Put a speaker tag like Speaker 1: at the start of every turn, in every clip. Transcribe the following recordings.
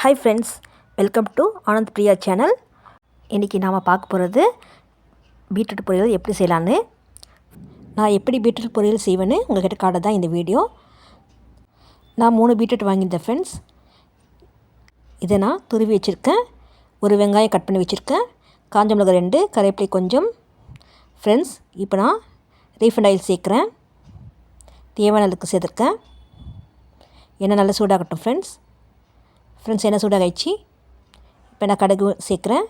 Speaker 1: Hi friends welcome to Anand Priya channel இன்றைக்கி நாம் பார்க்க போகிறது பீட்ரூட் பொரியல் எப்படி செய்யலான்னு நான் எப்படி பீட்ரூட் பொரியல் செய்வேன்னு உங்கள்கிட்ட காட்ட தான் இந்த வீடியோ. நான் மூணு பீட்ரூட் வாங்கியிருந்தேன் ஃப்ரெண்ட்ஸ் இதை நான் துருவி வச்சுருக்கேன். ஒரு வெங்காயம் கட் பண்ணி வச்சுருக்கேன். காஞ்ச மிளகாய் ரெண்டு கரைப்பிலை கொஞ்சம். ஃப்ரெண்ட்ஸ் இப்போ நான் ரீஃபண்ட் ஆயில் சேர்க்குறேன். தேவையான அளவுக்கு சேர்த்துருக்கேன். எண்ணெய் நல்லா சூடாகட்டும் ஃப்ரெண்ட்ஸ் ஃப்ரெண்ட்ஸ் என்ன சூடாக ஆயிடுச்சு இப்போ நான் கடுகு சேர்க்குறேன்.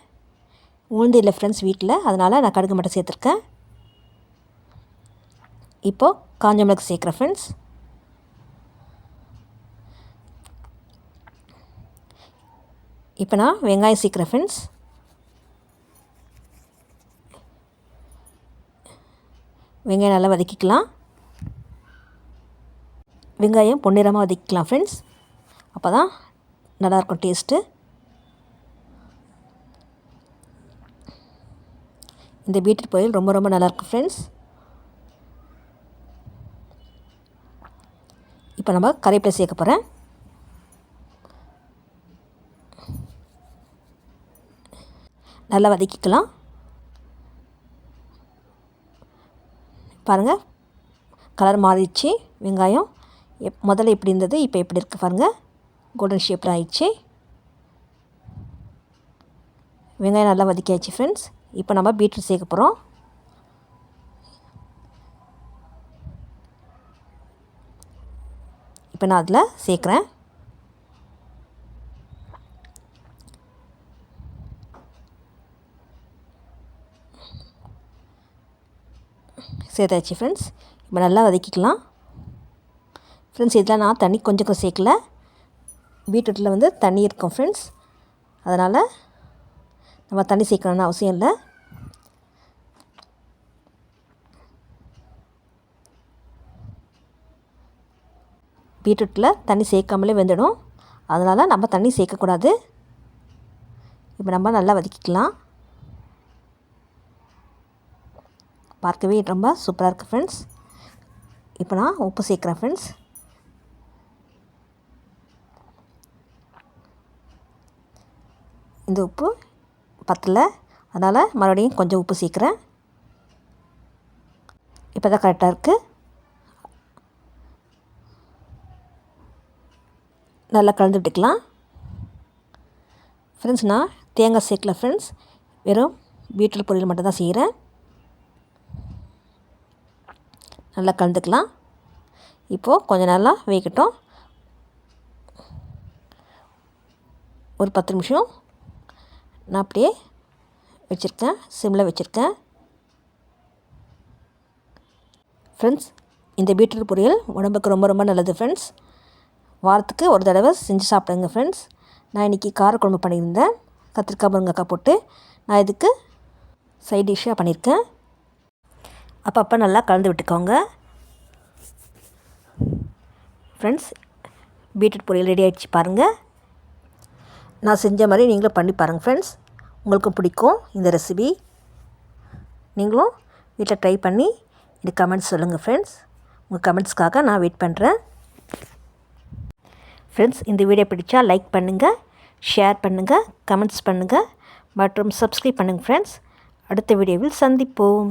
Speaker 1: உளுந்து இல்லை ஃப்ரெண்ட்ஸ் வீட்டில் அதனால் நான் கடுகு மட்டும் சேர்த்துருக்கேன். இப்போது காஞ்ச மிளகு சேர்க்குறேன் ஃப்ரெண்ட்ஸ் இப்போ நான் வெங்காயம் சேர்க்குறேன் ஃப்ரெண்ட்ஸ் வெங்காயம் நல்லா வதக்கிக்கலாம். வெங்காயம் பொன்னிறமாக வதக்கிக்கலாம் ஃப்ரெண்ட்ஸ் அப்போ தான் நல்லாயிருக்கும் டேஸ்ட்டு. இந்த பீட்ரூட் பொரியல் ரொம்ப ரொம்ப நல்லாயிருக்கும் ஃப்ரெண்ட்ஸ் இப்போ நம்ம கறிவேப்பிலை சேர்க்க போகிறேன். நல்லா வதக்கிக்கலாம். பாருங்கள் கலர் மாறிடுச்சு வெங்காயம். எப் முதல்ல இப்படி இருந்தது இப்போ எப்படி இருக்குது பாருங்கள் கோல்டன் ஷேப்பில் ஆயிடுச்சு. வெங்காயம் நல்லா வதக்கியாச்சு ஃப்ரெண்ட்ஸ் இப்போ நம்ம பீட்ரூட் சேர்க்க போகிறோம் இப்போ நான் அதில் சேர்க்குறேன். சேர்த்தாச்சு ஃப்ரெண்ட்ஸ் இப்போ நல்லா வதக்கிக்கலாம். ஃப்ரெண்ட்ஸ் இதில் நான் தண்ணி கொஞ்சம் சேர்க்கல. பீட்ரூட்டில் வந்து தண்ணி இருக்கும் ஃப்ரெண்ட்ஸ் அதனால் நம்ம தண்ணி சேர்க்கணுன்னு அவசியம் இல்லை. பீட்ரூட்டில் தண்ணி சேர்க்காமலே வெந்துடும். அதனால் நம்ம தண்ணி சேர்க்கக்கூடாது. இப்போ நம்ம நல்லா வதக்கிக்கலாம். பார்க்கவே ரொம்ப சூப்பராக இருக்குது ஃப்ரெண்ட்ஸ் இப்போ நான் உப்பு சேர்க்குறேன் ஃப்ரெண்ட்ஸ் இந்த உப்பு பத்தலை. அதனால் மறுபடியும் கொஞ்சம் உப்பு சீக்கிரேன் இப்போ தான் கரெக்டாக இருக்குது நல்லா கலந்து விட்டுக்கலாம். ஃப்ரெண்ட்ஸ் நான் தேங்காய் சேர்க்கல ஃப்ரெண்ட்ஸ் வெறும் பீட்ரூட் பொரியல் மட்டும் தான் செய்கிறேன் நல்லா கலந்துக்கலாம். இப்போது கொஞ்சம் நல்லா வேகட்டும். ஒரு பத்து நிமிஷம் நான் அப்படியே வச்சுருக்கேன் சிம்மில் வச்சுருக்கேன். ஃப்ரெண்ட்ஸ் இந்த பீட்ரூட் பொரியல் உடம்புக்கு ரொம்ப ரொம்ப நல்லது ஃப்ரெண்ட்ஸ் வாரத்துக்கு ஒரு தடவை செஞ்சு சாப்பிடுங்க ஃப்ரெண்ட்ஸ் நான் இன்றைக்கி காரக்குழம்பு பண்ணியிருந்தேன். கத்திரிக்காய் முருங்கக்காய் போட்டு நான் இதுக்கு சைட் டிஷ்ஷாக பண்ணியிருக்கேன். அப்பப்போ நல்லா கலந்து விட்டுக்கோங்க. ஃப்ரெண்ட்ஸ் பீட்ரூட் பொரியல் ரெடி ஆகிடுச்சு பாருங்கள் நான் செஞ்ச மாதிரி நீங்களும் பண்ணி பாருங்கள் ஃப்ரெண்ட்ஸ் உங்களுக்கும் பிடிக்கும் இந்த ரெசிபி நீங்களும் வீட்டில் ட்ரை பண்ணி இந்த கமெண்ட்ஸ் சொல்லுங்கள் ஃப்ரெண்ட்ஸ் உங்கள் கமெண்ட்ஸ்க்காக நான் வெயிட் பண்ணுறேன் ஃப்ரெண்ட்ஸ் இந்த வீடியோ பிடிச்சா லைக் பண்ணுங்கள் ஷேர் பண்ணுங்கள் கமெண்ட்ஸ் பண்ணுங்கள் மற்றும் சப்ஸ்கிரைப் பண்ணுங்கள் ஃப்ரெண்ட்ஸ் அடுத்த வீடியோவில் சந்திப்போம்.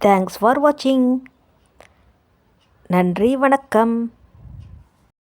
Speaker 1: தேங்க்ஸ் ஃபார் வாட்சிங் நன்றி வணக்கம்.